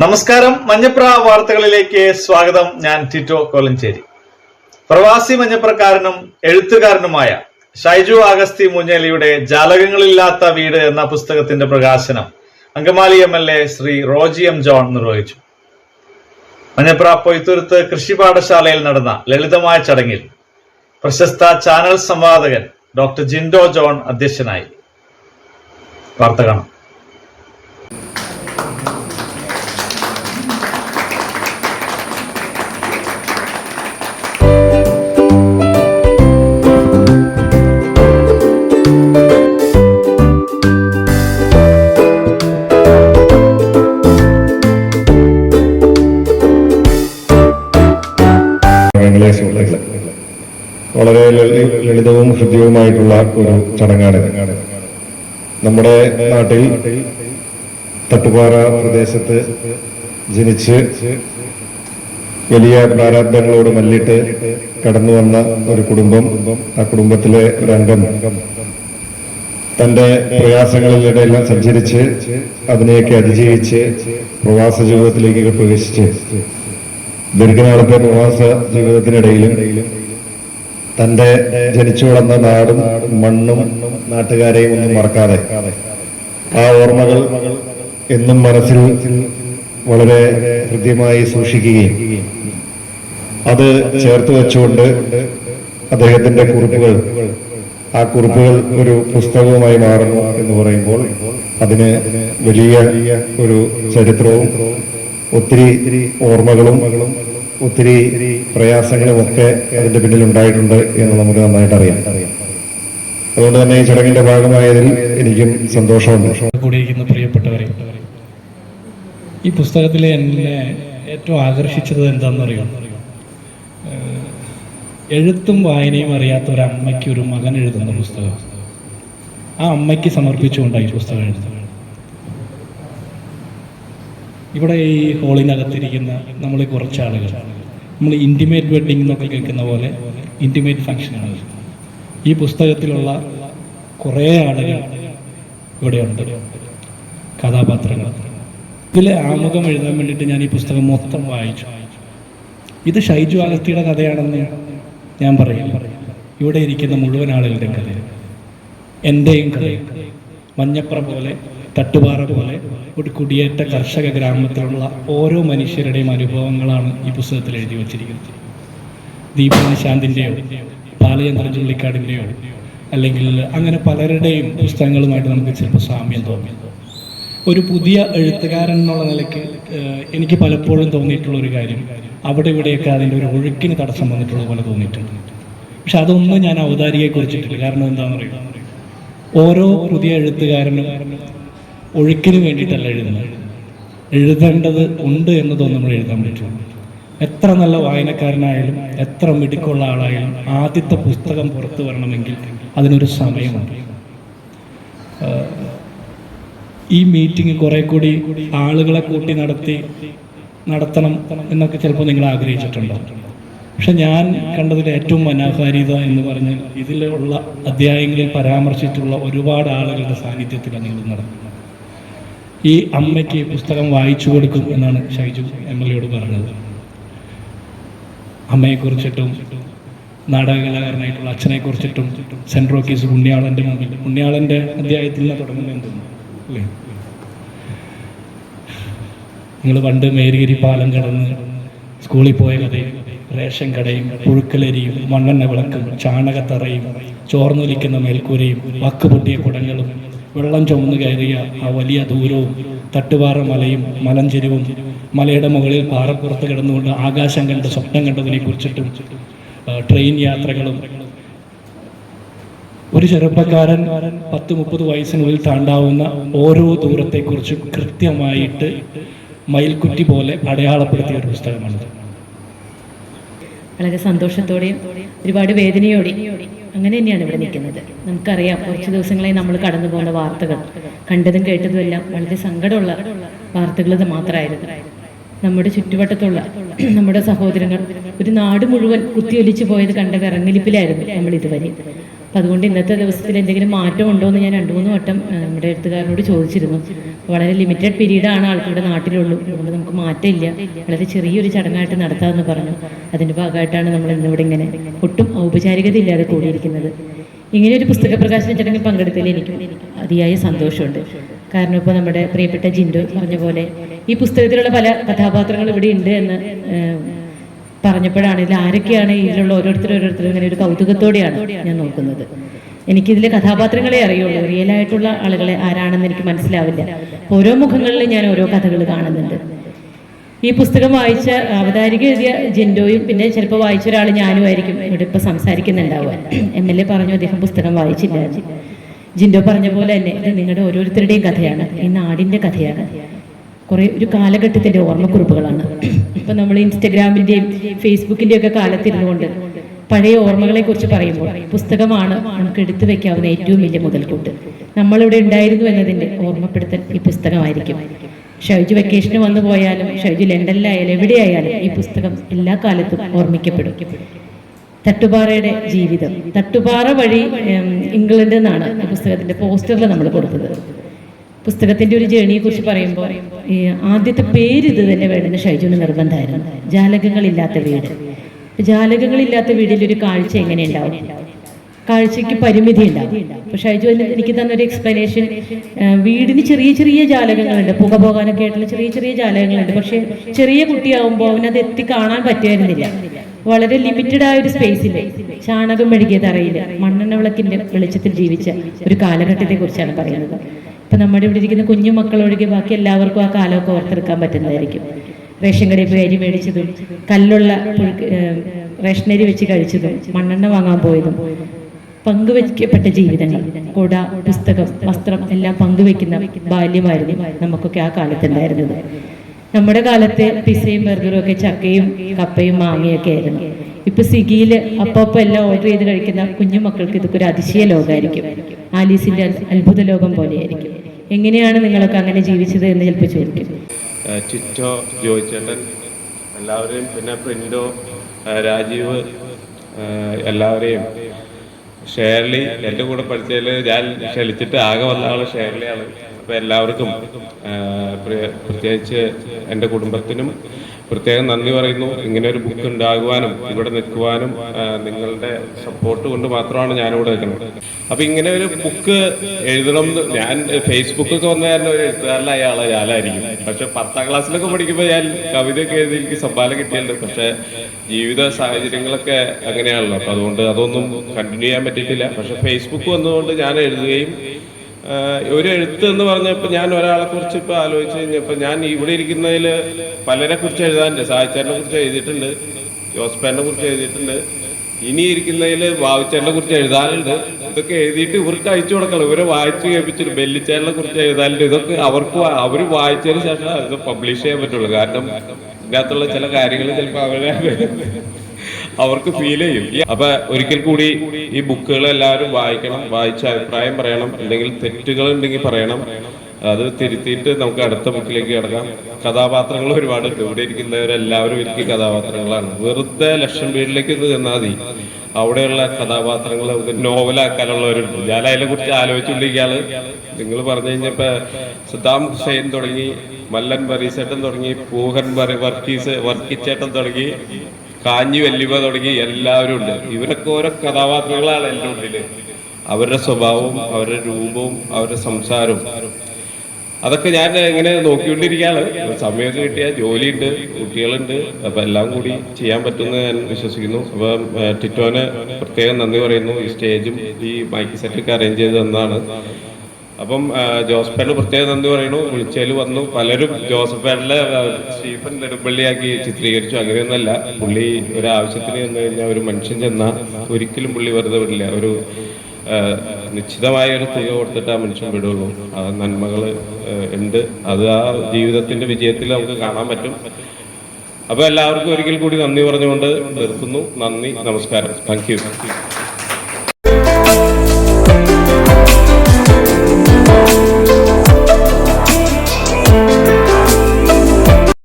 നമസ്കാരം. മഞ്ഞപ്ര വാർത്തകളിലേക്ക് സ്വാഗതം. ഞാൻ ടിറ്റോ കോലഞ്ചേരി. പ്രവാസി മഞ്ഞപ്രക്കാരനും എഴുത്തുകാരനുമായ ഷൈജു അഗസ്തി മുഞ്ഞേലിയുടെ ജാലകങ്ങളില്ലാത്ത വീട് എന്ന പുസ്തകത്തിന്റെ പ്രകാശനം Angamaly M L A Shri Roji M John നിർവഹിച്ചു. മഞ്ഞപ്ര പൊയ്ത്തുരുത്ത് കൃഷി പാഠശാലയിൽ നടന്ന ലളിതമായ ചടങ്ങിൽ പ്രശസ്ത ചാനൽ സംവാദകൻ ഡോക്ടർ ജിൻഡോ ജോൺ അധ്യക്ഷനായി. വാർത്ത കാണാം. വളരെ ലളിതവും ഹൃദ്യവുമായിട്ടുള്ള ഒരു ചടങ്ങാണ്. നമ്മുടെ നാട്ടിൽ തട്ടുപാറ പ്രദേശത്ത് ജനിച്ച് വലിയ പ്രാരാബ്ദങ്ങളോട് മല്ലിട്ട് കടന്നു വന്ന ഒരു കുടുംബം ആ കുടുംബത്തിലെ ഒരംഗം തന്റെ പ്രയാസങ്ങളിലിടെയെല്ലാം സഞ്ചരിച്ച് അതിനെയൊക്കെ അതിജീവിച്ച് പ്രവാസ ജീവിതത്തിലേക്ക് പ്രവേശിച്ച്. ദീർഘനാളത്തെ പ്രവാസ ജീവിതത്തിനിടയിലും തന്റെ ജനിച്ചു വളർന്ന നാടും മണ്ണും നാട്ടുകാരെയും ഒന്നും മറക്കാതെ. ആ ഓർമ്മകൾ എന്നും മനസ്സിൽ വളരെ ഹൃദ്യമായി സൂക്ഷിക്കുകയും അത് ചേർത്ത് വെച്ചുകൊണ്ട് അദ്ദേഹത്തിന്റെ കുറിപ്പുകൾ ആ കുറിപ്പുകൾ ഒരു പുസ്തകവുമായി മാറുന്നു എന്ന് പറയുമ്പോൾ അതിന് വലിയ ഒരു ചരിത്രവും ഒത്തിരി ഓർമ്മകളും ഒത്തിരി പ്രയാസങ്ങളും ഒക്കെ അതിന്റെ പിന്നിൽ ഉണ്ടായിട്ടുണ്ട് എന്ന് നമുക്ക് നന്നായിട്ട് അറിയാം. അതുകൊണ്ട് തന്നെ ഈ ചടങ്ങിന്റെ ഭാഗമായതിൽ എനിക്കും സന്തോഷമുണ്ട്. കൂടിയിരിക്കുന്ന പ്രിയപ്പെട്ടവരെ ഈ പുസ്തകത്തിൽ എന്നെ ഏറ്റവും ആകർഷിച്ചത് എന്താണെന്നറിയോ? അറിയാം എഴുത്തും വായനയും അറിയാത്ത ഒരു അമ്മയ്ക്ക് ഒരു മകൻ എഴുതുന്ന പുസ്തകം. ആ അമ്മയ്ക്ക് സമർപ്പിച്ചുകൊണ്ടാണ് ഈ പുസ്തകം എഴുതുന്നത്. ഇവിടെ ഈ ഹോളിനകത്തിരിക്കുന്ന നമ്മൾ കുറച്ച് ആളുകൾ നമ്മൾ ഇന്റിമേറ്റ് വെഡിങ് എന്നൊക്കെ കേൾക്കുന്ന പോലെ ഇന്റിമേറ്റ് ഫങ്ഷനാണ് ഈ പുസ്തകത്തിലുള്ള കുറേ ആളുകൾ ഇവിടെയുണ്ട്. കഥാപാത്രങ്ങൾ. ഇതിലെ ആമുഖം എഴുതാൻ വേണ്ടിയിട്ട് ഞാൻ ഈ പുസ്തകം മൊത്തം വായിച്ചു. ഇത് ഷൈജു അഗസ്തിയുടെ കഥയാണെന്ന് ഞാൻ പറയും. ഇവിടെ ഇരിക്കുന്ന മുഴുവൻ ആളുകളുടെയും കഥ എന്റെയും കഥ മഞ്ഞപ്ര പോലെ തട്ടുപാറ പോലെ ഒരു കുടിയേറ്റ കർഷക ഗ്രാമത്തിലുള്ള ഓരോ മനുഷ്യരുടെയും അനുഭവങ്ങളാണ് ഈ പുസ്തകത്തിൽ എഴുതി വച്ചിരിക്കുന്നത്. ദീപനിശാന്തിന്റെയോ ബാലചന്ദ്രൻ ചുള്ളിക്കാടിന്റെയോ അല്ലെങ്കിൽ അങ്ങനെ പലരുടെയും പുസ്തകങ്ങളുമായിട്ട് നമുക്ക് ചിലപ്പോൾ സാമ്യം തോന്നി. ഒരു പുതിയ എഴുത്തുകാരൻ എന്നുള്ള നിലയ്ക്ക് എനിക്ക് പലപ്പോഴും തോന്നിയിട്ടുള്ള ഒരു കാര്യം അവിടെ ഇവിടെയൊക്കെ അതിന്റെ ഒരു ഒഴുക്കിന് തടസ്സം വന്നിട്ടുള്ള പോലെ തോന്നിയിട്ടുണ്ട്. പക്ഷെ അതൊന്നും ഞാൻ ഔദാരിയെ കുറിച്ചിട്ടില്ല. കാരണം എന്താണെന്ന് അറിയാം ഓരോ പുതിയ എഴുത്തുകാരനും ഒഴുക്കിന് വേണ്ടിയിട്ടല്ല എഴുതുന്നത്. എഴുതേണ്ടത് ഉണ്ട് തോന്നുന്നു നമ്മൾ എഴുതാൻ പറ്റും. എത്ര നല്ല വായനക്കാരനായാലും എത്ര മിടുക്കുള്ള ആളായാലും ആദ്യത്തെ പുസ്തകം പുറത്തു വരണമെങ്കിൽ അതിനൊരു സമയമുണ്ട്. ഈ മീറ്റിംഗ് കുറെ കൂടി ആളുകളെ കൂട്ടി നടത്തി നടത്തണം എന്നൊക്കെ ചിലപ്പോൾ നിങ്ങൾ ആഗ്രഹിച്ചിട്ടുണ്ടോ പക്ഷെ ഞാൻ കണ്ടതിൽ ഏറ്റവും മനോഹാരിത എന്ന് പറഞ്ഞാൽ ഇതിലുള്ള അധ്യായങ്ങളിൽ പരാമർശിച്ചിട്ടുള്ള ഒരുപാട് ആളുകളുടെ സാന്നിധ്യത്തിലാണ് നിങ്ങൾ നടക്കുന്നത്. ഈ അമ്മയ്ക്ക് പുസ്തകം വായിച്ചു കൊടുക്കും എന്നാണ് ഷൈജു എം എൽ എയോട് പറഞ്ഞത്. അമ്മയെക്കുറിച്ചിട്ടും നാടകകലാകാരനായിട്ടുള്ള അച്ഛനെക്കുറിച്ചിട്ടും സെന്റ് റോക്കീസ് ഉണ്ണിയാളന്റെ മുമ്പിൽ ഉണ്ണിയാളന്റെ അധ്യായത്തിൽ നിന്ന് തുടങ്ങുന്നതെന്ന് തോന്നുന്നു അല്ലേ? നിങ്ങൾ പണ്ട് മേരിഗിരി പാലം കടന്ന് സ്കൂളിൽ പോയ കഥയും റേഷൻ കടയും പുഴുക്കലരിയും മണ്ണെണ്ണ വിളക്കും ചാണകത്തറയും ചോർന്നൊലിക്കുന്ന മേൽക്കൂരയും വക്ക് പൊട്ടിയ കുടങ്ങളും വെള്ളം ചുമന്ന് കയറിയ ആ വലിയ ദൂരവും തട്ടുപാറ മലയും മലഞ്ചെരിവും മലയുടെ മുകളിൽ പാറപ്പുറത്ത് കിടന്നുകൊണ്ട് ആകാശം കണ്ട് സ്വപ്നം കണ്ടതിനെ കുറിച്ചിട്ടും ട്രെയിൻ യാത്രകളും. ഒരു ചെറുപ്പക്കാരൻ പത്ത് മുപ്പത് വയസ്സിനുള്ളിൽ താണ്ടാവുന്ന ഓരോ ദൂരത്തെക്കുറിച്ചും കൃത്യമായിട്ട് മയിൽക്കുറ്റി പോലെ അടയാളപ്പെടുത്തിയ ഒരു പുസ്തകമാണിത്. വളരെ സന്തോഷത്തോടെയും ഒരുപാട് വേദനയോടെയും അങ്ങനെ തന്നെയാണ് ഇവിടെ നിൽക്കുന്നത്. നമുക്കറിയാം കുറച്ച് ദിവസങ്ങളായി നമ്മൾ കടന്നു പോകുന്ന വാർത്തകൾ. കണ്ടതും കേട്ടതും എല്ലാം വളരെ സങ്കടമുള്ള വാർത്തകൾ ഇത് മാത്രമായിരുന്നു. നമ്മുടെ ചുറ്റുവട്ടത്തുള്ള നമ്മുടെ സഹോദരങ്ങൾ ഒരു നാട് മുഴുവൻ കുത്തിയൊലിച്ചു പോയത് കണ്ട വിറങ്ങലിപ്പിലായിരുന്നു നമ്മൾ ഇതുവരെ. അപ്പം അതുകൊണ്ട് ഇന്നത്തെ ദിവസത്തിൽ എന്തെങ്കിലും മാറ്റം ഉണ്ടോ എന്ന് ഞാൻ രണ്ട് മൂന്ന് വട്ടം നമ്മുടെ എഴുത്തുകാരനോട് ചോദിച്ചിരുന്നു. വളരെ ലിമിറ്റഡ് പീരീഡാണ് ആൾക്കാരുടെ നാട്ടിലുള്ളൂ. അതുകൊണ്ട് നമുക്ക് മാറ്റമില്ല. വളരെ ചെറിയൊരു ചടങ്ങായിട്ട് നടത്താമെന്ന് പറഞ്ഞു. അതിന്റെ ഭാഗമായിട്ടാണ് നമ്മൾ ഇന്നിവിടെ ഇങ്ങനെ ഒട്ടും ഔപചാരികത ഇല്ലാതെ കൂടിയിരിക്കുന്നത്. ഇങ്ങനെ ഒരു പുസ്തക പ്രകാശന ചടങ്ങിൽ പങ്കെടുത്തതിൽ എനിക്ക് അതിയായ സന്തോഷമുണ്ട്. കാരണം ഇപ്പോൾ നമ്മുടെ പ്രിയപ്പെട്ട ജിൻഡോ പറഞ്ഞ പോലെ ഈ പുസ്തകത്തിലുള്ള പല കഥാപാത്രങ്ങൾ ഇവിടെ ഉണ്ട് എന്ന് പറഞ്ഞപ്പോഴാണ് ഇതിൽ ആരൊക്കെയാണ് ഇതിലുള്ള ഓരോരുത്തർ ഓരോരുത്തരും ഇങ്ങനെ ഒരു കൗതുകത്തോടെയാണ് ഞാൻ നോക്കുന്നത്. എനിക്കിതിലെ കഥാപാത്രങ്ങളെ അറിയുള്ളൂ. റിയൽ ആയിട്ടുള്ള ആളുകളെ ആരാണെന്ന് എനിക്ക് മനസ്സിലാവില്ല. ഓരോ മുഖങ്ങളിലും ഞാൻ ഓരോ കഥകൾ കാണുന്നുണ്ട്. ഈ പുസ്തകം വായിച്ച അവതാരിക എഴുതിയ ജിൻഡോയും പിന്നെ ചിലപ്പോൾ വായിച്ച ഒരാൾ ഞാനും ആയിരിക്കും ഇവിടെ ഇപ്പോൾ സംസാരിക്കുന്നുണ്ടാവുക. എം എൽ എ പറഞ്ഞു അദ്ദേഹം പുസ്തകം വായിച്ചില്ല. ജിൻഡോ പറഞ്ഞ പോലെ തന്നെ ഇത് നിങ്ങളുടെ ഓരോരുത്തരുടെയും കഥയാണ്. ഈ നാടിന്റെ കഥയാണ്. കുറേ ഒരു കാലഘട്ടത്തിന്റെ ഓർമ്മക്കുറിപ്പുകളാണ്. ഇപ്പം നമ്മൾ ഇൻസ്റ്റഗ്രാമിന്റെയും ഫേസ്ബുക്കിന്റെയും ഒക്കെ കാലത്തിരുന്നുകൊണ്ട് പഴയ ഓർമ്മകളെ കുറിച്ച് പറയുമ്പോൾ പുസ്തകമാണ് നമുക്ക് എടുത്തു വെക്കാവുന്ന ഏറ്റവും വലിയ മുതൽക്കൂട്ട്. നമ്മളിവിടെ ഉണ്ടായിരുന്നു എന്നതിന്റെ ഓർമ്മപ്പെടുത്തൽ ഈ പുസ്തകമായിരിക്കും. ഷൈജു വെക്കേഷന് വന്നു പോയാലും ഷൈജു ലണ്ടനിലായാലും എവിടെയായാലും ഈ പുസ്തകം എല്ലാ കാലത്തും ഓർമ്മിക്കപ്പെടും. തട്ടുപാറയുടെ ജീവിതം. തട്ടുപാറ വഴി ഇംഗ്ലണ്ട് ഇംഗ്ലണ്ടിൽ നിന്നാണ് പുസ്തകത്തിന്റെ പോസ്റ്ററിൽ നമ്മൾ കൊടുത്തത്. പുസ്തകത്തിന്റെ ഒരു ജേണിയെ കുറിച്ച് പറയുമ്പോൾ ആദ്യത്തെ പേര് ഇത് തന്നെ വേണമെന്ന് ഷൈജുവിന് നിർബന്ധമായിരുന്നു. ജാലകങ്ങളില്ലാത്ത വീട്. ജാലകങ്ങൾ ഇല്ലാത്ത വീടിൽ ഒരു കാഴ്ച എങ്ങനെ ഉണ്ടാവും കാഴ്ചയ്ക്ക് പരിമിതി ഉണ്ടാവും. പക്ഷെ ഷൈജു എനിക്ക് തന്നൊരു എക്സ്പ്ലനേഷൻ വീടിന് ചെറിയ ചെറിയ ജാലകങ്ങളുണ്ട്. പുക പോകാനൊക്കെ ആയിട്ടുള്ള ചെറിയ ചെറിയ ജാലകങ്ങളുണ്ട്. പക്ഷെ ചെറിയ കുട്ടിയാവുമ്പോൾ അവനത് എത്തി കാണാൻ പറ്റുമായിരുന്നില്ല. വളരെ ലിമിറ്റഡ് ആയ ഒരു സ്പേസിൽ ചാണകം മെഴുകിയ തറയിൽ മണ്ണെണ്ണ വിളക്കിന്റെ വെളിച്ചത്തിൽ ജീവിച്ച ഒരു കാലഘട്ടത്തെ കുറിച്ചാണ് പറയുന്നത്. ഇപ്പൊ നമ്മുടെ ഇവിടെ ഇരിക്കുന്ന കുഞ്ഞു മക്കളൊഴികെ ബാക്കി എല്ലാവർക്കും ആ കാലമൊക്കെ ഓർത്തെടുക്കാൻ പറ്റുന്നതായിരിക്കും. റേഷൻ കടയിൽ പോയി അരി മേടിച്ചതും കല്ലുള്ള റേഷനരി വെച്ച് കഴിച്ചതും മണ്ണെണ്ണ വാങ്ങാൻ പോയതും പങ്കുവയ്ക്കപ്പെട്ട ജീവിതങ്ങൾ കുട പുസ്തകം വസ്ത്രം എല്ലാം പങ്കുവെക്കുന്ന ബാല്യമായിരുന്നു നമുക്കൊക്കെ ആ കാലത്തുണ്ടായിരുന്നത്. നമ്മുടെ കാലത്ത് പിസയും ബർഗറും ഒക്കെ ചക്കയും കപ്പയും മാങ്ങയൊക്കെ ആയിരുന്നു. ഇപ്പൊ സ്വിഗ്ഗിയിൽ അപ്പപ്പം എല്ലാം ഓർഡർ ചെയ്ത് കഴിക്കുന്ന കുഞ്ഞു മക്കൾക്ക് ഇതൊക്കെ ഒരു അതിശയ ലോകമായിരിക്കും ആലീസിന്റെ അത്ഭുത ലോകം പോലെയായിരിക്കും. എങ്ങനെയാണ് നിങ്ങളൊക്കെ അങ്ങനെ ജീവിച്ചത് എന്ന് ചിലപ്പോൾ ചോദിക്കും ചിറ്റോ ജോയിച്ചേട്ടൻ എല്ലാവരെയും പിന്നെ പ്രിൻഡോ രാജീവ് എല്ലാവരെയും. ഷേർലി എന്റെ കൂടെ പഠിച്ചതിൽ ഞാൻ ക്ഷണിച്ചിട്ട് ആകെ വന്ന ആൾ ഷേർലിയാണ്. അപ്പോൾ എല്ലാവർക്കും പ്രത്യേകിച്ച് എന്റെ കുടുംബത്തിനും പ്രത്യേകം നന്ദി പറയുന്നു. ഇങ്ങനെ ഒരു ബുക്ക് ഉണ്ടാകുവാനും ഇവിടെ നിൽക്കുവാനും നിങ്ങളുടെ സപ്പോർട്ട് കൊണ്ട് മാത്രമാണ് ഞാനിവിടെ നിൽക്കുന്നത്. അപ്പൊ ഇങ്ങനെ ഒരു ബുക്ക് എഴുതണം ഞാൻ ഫേസ്ബുക്കൊക്കെ വന്ന കാരണം ഒരു എഴുത്തുകാരനായ ആളെ ഞാനായിരിക്കും. പക്ഷെ പത്താം ക്ലാസ്സിലൊക്കെ പഠിക്കുമ്പോൾ ഞാൻ കവിതയൊക്കെ എഴുതി എനിക്ക് സമ്മാനം കിട്ടിയല്ലോ പക്ഷെ ജീവിത സാഹചര്യങ്ങളൊക്കെ അങ്ങനെയാണല്ലോ. അപ്പൊ അതുകൊണ്ട് അതൊന്നും കണ്ടിന്യൂ ചെയ്യാൻ പറ്റിയിട്ടില്ല. പക്ഷെ ഫേസ്ബുക്ക് വന്നതുകൊണ്ട് ഞാൻ എഴുതുകയും ഒരു എഴുത്ത് എന്ന് പറഞ്ഞപ്പോൾ ഞാൻ ഒരാളെ കുറിച്ച് ഇപ്പൊ ആലോചിച്ച് കഴിഞ്ഞപ്പോൾ ഞാൻ ഇവിടെ ഇരിക്കുന്നതിൽ പലരെ കുറിച്ച് എഴുതാനുണ്ട്. സാഹിത്യനെ കുറിച്ച് എഴുതിയിട്ടുണ്ട്. ജോസ്പാനെ കുറിച്ച് എഴുതിയിട്ടുണ്ട്. ഇനി ഇരിക്കുന്നതിൽ വാവിച്ചേനെ കുറിച്ച് എഴുതാനുണ്ട്. ഇതൊക്കെ എഴുതിയിട്ട് ഇവർക്ക് അയച്ചു കൊടുക്കണം. ഇവരെ വായിച്ച് കേൾപ്പിച്ചിട്ട് ബെല്ലിച്ചേനെ കുറിച്ച് എഴുതാനുണ്ട്. ഇതൊക്കെ അവർക്ക് അവർ വായിച്ചതിന് ശേഷം ഇത് പബ്ലിഷ് ചെയ്യാൻ പറ്റുള്ളൂ. കാരണം ഇതിനകത്തുള്ള ചില കാര്യങ്ങൾ ചിലപ്പോൾ അവരെ അവർക്ക് ഫീൽ ചെയ്യും. അപ്പൊ ഒരിക്കൽ കൂടി ഈ ബുക്കുകൾ എല്ലാവരും വായിക്കണം വായിച്ച അഭിപ്രായം പറയണം അല്ലെങ്കിൽ തെറ്റുകൾ ഉണ്ടെങ്കിൽ പറയണം. അത് തിരുത്തിയിട്ട് നമുക്ക് അടുത്ത ബുക്കിലേക്ക് കിടക്കാം. കഥാപാത്രങ്ങൾ ഒരുപാടുണ്ട് ഇവിടെ ഇരിക്കുന്നവരെല്ലാവരും എനിക്ക് കഥാപാത്രങ്ങളാണ്. വെറുതെ ലക്ഷം വീട്ടിലേക്ക് ഇത് ചെന്നാൽ മതി. അവിടെയുള്ള കഥാപാത്രങ്ങൾ നോവലാക്കാനുള്ളവരുണ്ട്. ഞാൻ അതിനെ കുറിച്ച് ആലോചിച്ചുകൊണ്ടിരിക്കുകയാണ്. നിങ്ങൾ പറഞ്ഞു കഴിഞ്ഞപ്പോൾ സദ്ദാം ഹുസൈൻ തുടങ്ങി മല്ലൻ ബറീസേട്ടൻ തുടങ്ങി പൂഹൻ വർക്കീസ് വർക്കിച്ചേട്ടൻ തുടങ്ങി. കാഞ്ഞി വല്ലിവ തുടങ്ങി എല്ലാവരും ഉണ്ട്. ഇവരൊക്കെ ഓരോ കഥാപാത്രങ്ങളാണ് എന്റെ ഉള്ളിൽ അവരുടെ സ്വഭാവവും അവരുടെ രൂപവും അവരുടെ സംസാരവും. അതൊക്കെ ഞാൻ ഇങ്ങനെ നോക്കിക്കൊണ്ടിരിക്കുകയാണ്. സമയത്ത് കിട്ടിയ ജോലിയുണ്ട് കുട്ടികളുണ്ട്. അപ്പം എല്ലാം കൂടി ചെയ്യാൻ പറ്റുമെന്ന് ഞാൻ വിശ്വസിക്കുന്നു. അപ്പം ടിറ്റോനെ പ്രത്യേകം നന്ദി പറയുന്നു. ഈ സ്റ്റേജും ഈ മൈക്ക് സെറ്റൊക്കെ അറേഞ്ച് ചെയ്ത് തന്നതാണ്. അപ്പം ഏഹ്, ജോസഫേണ് പ്രത്യേകം എന്ന് പറയുന്നു? വിളിച്ചതിൽ വന്നു. പലരും ജോസഫേണിലെ സ്റ്റീഫൻ നെടുമ്പള്ളിയാക്കി ചിത്രീകരിച്ചു. അങ്ങനെയൊന്നല്ല പുള്ളി ഒരു ആവശ്യത്തിന് ചെന്ന് കഴിഞ്ഞാൽ ഒരു മനുഷ്യൻ ചെന്നാൽ ഒരിക്കലും പുള്ളി വെറുതെ വിടില്ല. ഒരു നിശ്ചിതമായ ഒരു തുക കൊടുത്തിട്ട് ആ മനുഷ്യൻ വിടുള്ളൂ. ആ നന്മകൾ ഉണ്ട്. അത് ആ ജീവിതത്തിന്റെ വിജയത്തിൽ നമുക്ക് കാണാൻ പറ്റും. അപ്പോൾ എല്ലാവർക്കും ഒരിക്കൽ കൂടി നന്ദി പറഞ്ഞുകൊണ്ട് നിർത്തുന്നു. നന്ദി. നമസ്കാരം. Thank you.